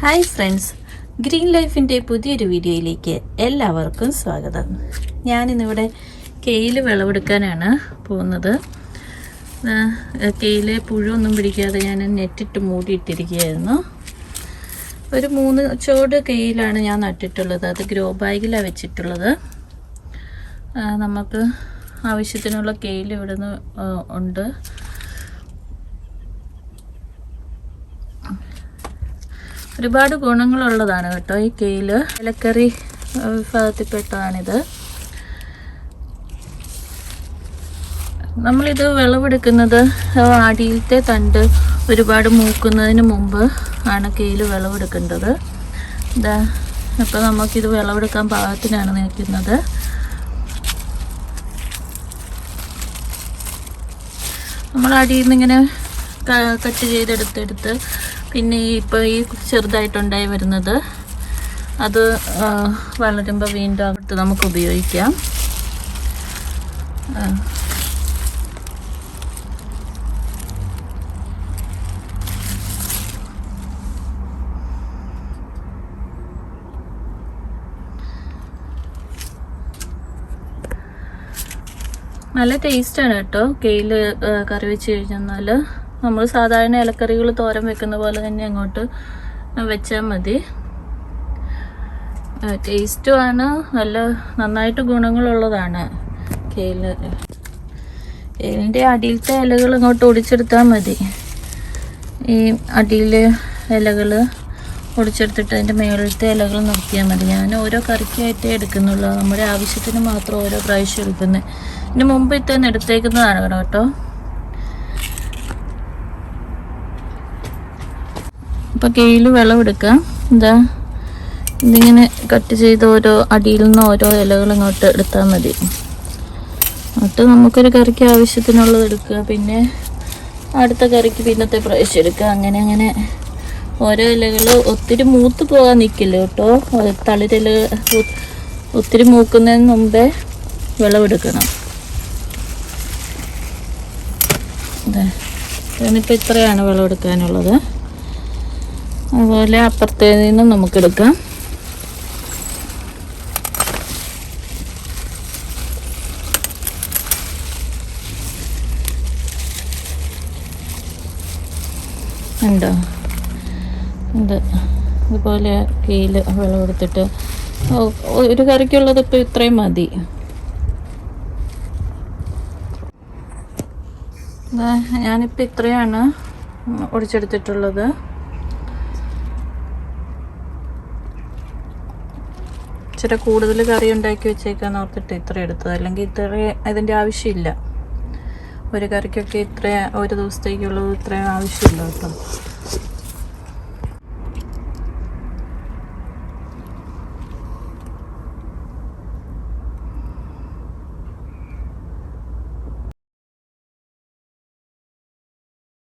Hi friends. Green ലൈഫിന്റെ പുതിയൊരു വീഡിയോയിലേക്ക് എല്ലാവർക്കും സ്വാഗതം. ഞാനിന്നിവിടെ കെയിൽ വിളവെടുക്കാനാണ് പോകുന്നത്. കെയിലെ പുഴുവൊന്നും പിടിക്കാതെ ഞാൻ നെറ്റിട്ട് മൂടിയിട്ടിരിക്കുകയായിരുന്നു. ഒരു മൂന്ന് ചോട് കെയിലാണ് ഞാൻ നട്ടിട്ടുള്ളത്. അത് ഗ്രോ ബാഗിലാണ് വെച്ചിട്ടുള്ളത്. നമുക്ക് ആവശ്യത്തിനുള്ള കെയിൽ ഇവിടുന്ന് ഉണ്ട്. ഒരുപാട് ഗുണങ്ങളുള്ളതാണ് കേട്ടോ ഈ കെയിൽ ഇലക്കറി വിഭാഗത്തിൽപ്പെട്ടതാണിത്. നമ്മളിത് വിളവെടുക്കുന്നത് ആടിയിലത്തെ തണ്ട് ഒരുപാട് മൂക്കുന്നതിന് മുമ്പ് ആണ് കെയിൽ വിളവെടുക്കേണ്ടത്. ഇതാ അപ്പോൾ നമുക്കിത് വിളവെടുക്കാൻ പാകത്തിനാണ് നിൽക്കുന്നത്. നമ്മൾ അടിയിൽ നിന്ന് ഇങ്ങനെ കട്ട് ചെയ്തെടുത്തെടുത്ത് പിന്നെ ഇപ്പോൾ ഈ ചെറുതായിട്ടുണ്ടായി വരുന്നത്. അത് വളരുമ്പോൾ വീണ്ടും അകത്ത് നമുക്ക് ഉപയോഗിക്കാം. നല്ല ടേസ്റ്റാണ് കേട്ടോ. കെയിൽ കറി വെച്ച് കഴിഞ്ഞാൽ നമ്മൾ സാധാരണ ഇലക്കറികൾ തോരൻ വെക്കുന്ന പോലെ തന്നെ അങ്ങോട്ട് വെച്ചാൽ മതി. ടേസ്റ്റുമാണ് നല്ല നന്നായിട്ട് ഗുണങ്ങളുള്ളതാണ്. കേൽ കേലിന്റെ അടിയിലത്തെ ഇലകൾ ഇങ്ങോട്ട് ഒടിച്ചെടുത്താൽ മതി. ഈ അടിയിലെ ഇലകൾ ഒടിച്ചെടുത്തിട്ട് അതിന്റെ മേളിലത്തെ ഇലകൾ നിർത്തിയാൽ മതി. ഞാൻ ഓരോ കറിക്കായിട്ടേ എടുക്കുന്നുള്ളൂ. നമ്മുടെ ആവശ്യത്തിന് മാത്രം ഓരോ പ്രാവശ്യം എടുക്കുന്നത് ഇതിന് മുമ്പ് ഇത്തന്നെ എടുത്തേക്കുന്നതാണ് കേട്ടോ. അപ്പോൾ കീഴിൽ വിളവെടുക്കാം എന്താ ഇതിങ്ങനെ കട്ട് ചെയ്ത് ഓരോ അടിയിൽ നിന്ന് ഓരോ ഇലകൾ ഇങ്ങോട്ട് എടുത്താൽ മതി. എന്നിട്ട് നമുക്കൊരു കറിക്ക് ആവശ്യത്തിനുള്ളത് എടുക്കുക. പിന്നെ അടുത്ത കറിക്ക് പിന്നത്തെ പ്രാവശ്യം എടുക്കുക. അങ്ങനെ അങ്ങനെ ഓരോ ഇലകൾ ഒത്തിരി മൂത്ത് പോകാൻ നിൽക്കില്ല കേട്ടോ. തളിരില ഒത്തിരി മൂക്കുന്നതിന് മുമ്പേ വിളവെടുക്കണം അതെ ഇതിനിപ്പോൾ ഇത്രയാണ് വിളവെടുക്കാനുള്ളത് അതുപോലെ അപ്പുറത്തേ നിന്നും നമുക്കെടുക്കാം. ഉണ്ടോ? ഉണ്ട്. ഇതുപോലെ കീയിൽ വെള്ളം എടുത്തിട്ട്. ഒരു കറിക്കുള്ളത് ഇപ്പോൾ ഇത്രയും മതി. ഞാനിപ്പോൾ ഇത്രയാണ് ഒടിച്ചെടുത്തിട്ടുള്ളത്. ഇച്ചിരി കൂടുതൽ കറി ഉണ്ടാക്കി വെച്ചേക്കാന്ന് ഓർത്തിട്ട് ഇത്ര എടുത്തത്. അല്ലെങ്കിൽ ഇത്ര അതിന്റെ ആവശ്യമില്ല. ഒരു കറിക്കൊക്കെ ഇത്ര ഒരു ദിവസത്തേക്കുള്ളത് ഇത്രയും ആവശ്യമില്ല കേട്ടോ.